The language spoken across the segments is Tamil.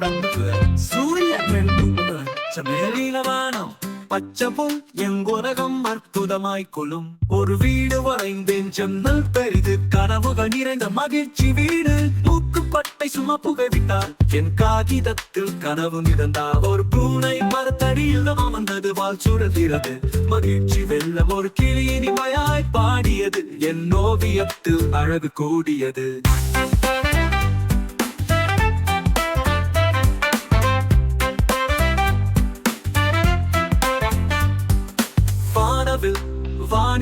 தொடங்கு. சூரியன் வெண்புண்டு மேலினவானம் பச்சை புல் என் உலகம் அற்புதமாய் கொள்ளும். ஒரு வீடு வரைந்தேன் ஜன்னல் பெரிது. கனவுகள் நிறைந்த மகிழ்ச்சி வீடு. மூக்குப்பட்டை சும புகைவிட்டார் என் காகிதத்தில் கனவு மிதந்தார் ஒரு பூனை மரத்தடியில் அமர்ந்தது. வால் சுழல்கிறது மகிழ்ச்சி வெள்ளம் ஒரு கிளி இனிமையாய் பாடியது. என் ஓவியத்தில் அழகு கூடியது.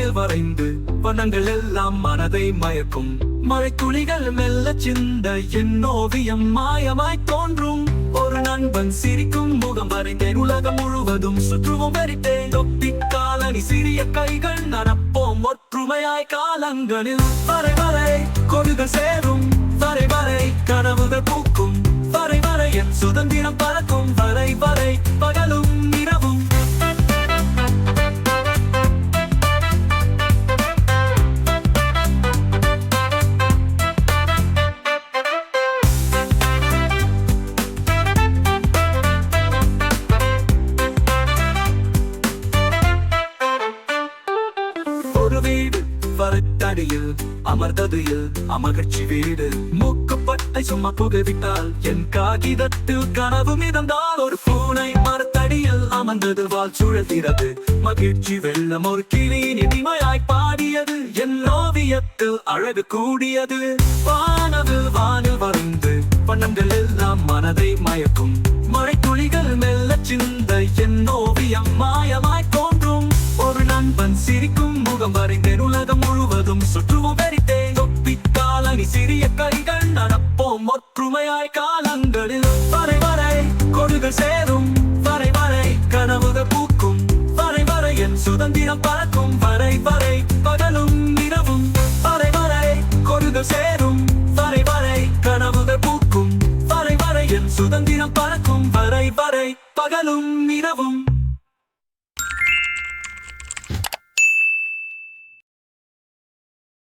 மேல் வரைந்து வண்ணங்கள் எல்லாம் மனதை மயக்கும். மழை துளிகள் மெல்ல சிந்த என் ஓவியம் மாயமாய் தோன்றும். ஒரு நண்பன் சிரிக்கும் முகம் வரைந்தேன். உலகம் முழுவதும் சுற்றுவோம் வெறித்தேன். தொப்பி காலனி சிறிய கைகள் நடப்போம். ஒற்றுமையாய் காலங்களில். வரை வரை கொடுகள் சேரும். வரை வரை கனவுகள் பூ ஒரு வீடு வரத்தடியில் அமர்ந்ததில் அமகிழ்ச்சி வீடு. மூக்குப்பட்டை சும்மா புகவிட்டால் என் காகிதத்தில் கனவு மிதந்தால் ஒரு பூனை மரத்தடியில் அமர்ந்தது வால் சுழல்கிறது. மகிழ்ச்சி வெள்ளம் ஒரு கிளி இனிமையாய் பாடியது. என் ஓவியத்தில் அழகு கூடியது. வானவில் வானில் வருந்து வண்ணங்கள் எல்லாம் மனதை மயக்கும். மழை துளிகள் மெல்ல சிந்த என் ஓவியம் மாயமாய் தோன்றும். ஒரு நண்பன் சிரிக்கும் முகம் வரைந்தேன் உலகம் முழுவதும் சுற்றுவோம் வெறித்தேன். தொப்பி காலனி சிறிய கைகள் நடப்போம். ஒற்றுமையாய் காலங்களில் வரை வரை கொடுகள் சேரும். வரை வரை கனவுகள் பூக்கும். வரை வரை என் சுதந்திரம் பறக்கும். வரை வரை பகலும் இரவும் வரை வரை கொடுகள் சேரும். வரை வரை கனவுகள் பூக்கும். வரை வரை என் சுதந்திரம் பறக்கும். வரை வரை பகலும் இரவும்